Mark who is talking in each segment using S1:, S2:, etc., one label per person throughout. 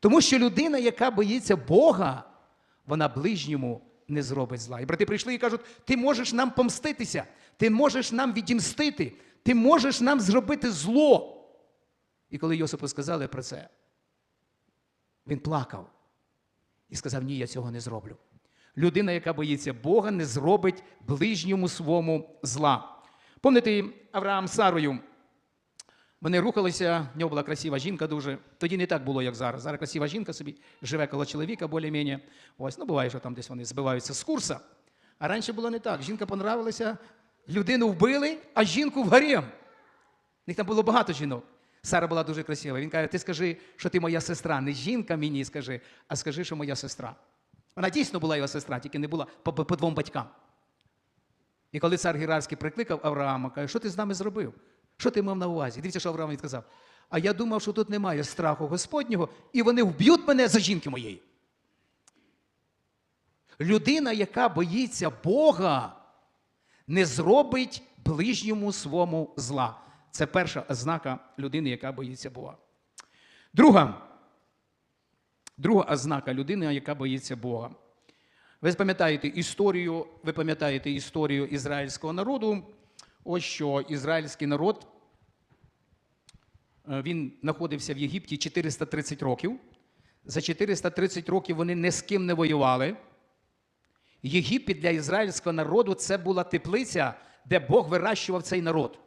S1: Тому що людина, яка боїться Бога, вона ближньому не зробить зла. І брати прийшли і кажуть: ти можеш нам помститися, ти можеш нам відімстити, ти можеш нам зробити зло. І коли Йосипу сказали про це, він плакав і сказав: Ні, я цього не зроблю. Людина, яка боїться Бога, не зробить ближньому свому зла. Пам'ятаєте, Авраам Сарою. Вони рухалися, в нього була красива жінка дуже. Тоді не так було, як зараз. Зараз красива жінка собі живе коло чоловіка, більш-менш. Ось, ну буває, що там десь вони збиваються з курсу. А раніше було не так. Жінка понравилася, людину вбили, а жінку в гарем. Них там було багато жінок. Сара була дуже красива. Він каже: ти скажи, що ти моя сестра. Не жінка мені скажи, а скажи, що моя сестра. Вона дійсно була його сестра, тільки не була по, по, по двом батькам. І коли цар Герарський прикликав Авраама, каже, що ти з нами зробив? Що ти мав на увазі? Дивіться, що Авраам відказав. А я думав, що тут немає страху Господнього, і вони вб'ють мене за жінки моєї. Людина, яка боїться Бога, не зробить ближньому свому зла. Це перша ознака людини, яка боїться Бога. Друга, друга ознака людини, яка боїться Бога. Ви пам'ятаєте історію, ви пам'ятаєте історію ізраїльського народу. Ось що ізраїльський народ е, він знаходився в Єгипті 430 років. За 430 років вони ні з ким не воювали. Єгипет для ізраїльського народу це була теплиця, де Бог вирощував цей народ.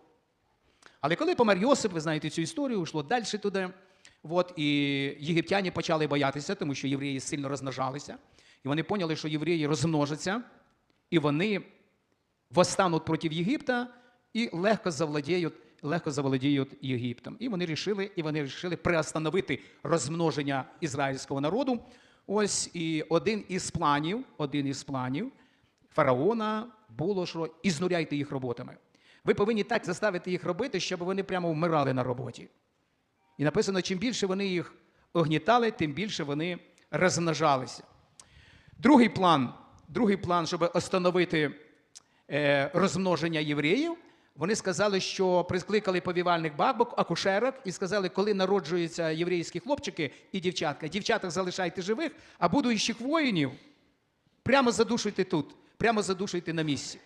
S1: Але коли помер Йосип, ви знаєте цю історію, йшло далі туди. От, і єгиптяни почали боятися, тому що євреї сильно розмножалися. І вони поняли, що євреї розмножаться, і вони восстануть проти Єгипта і легко завладіють, легко заволодіють Єгиптом. І вони рішили, і вони рішили приостановити розмноження ізраїльського народу. Ось і один із планів, один із планів фараона було, що ізнуряйте їх роботами. Ви повинні так заставити їх робити, щоб вони прямо вмирали на роботі. І написано, чим більше вони їх огнітали, тим більше вони розмножалися. Другий план, другий план, щоб остановити е, розмноження євреїв, вони сказали, що прикликали повівальних бабок, акушерок, і сказали, коли народжуються єврейські хлопчики і дівчатка, дівчаток залишайте живих, а будуючих воїнів прямо задушуйте тут, прямо задушуйте на місці.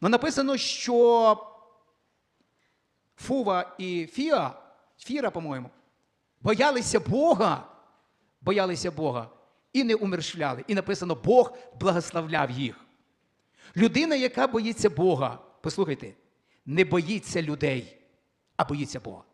S1: Ну написано, що Фува і Фіа, Фіра, по-моєму, боялися Бога, боялися Бога і не умершвляли. І написано, Бог благословляв їх. Людина, яка боїться Бога, послухайте, не боїться людей, а боїться Бога.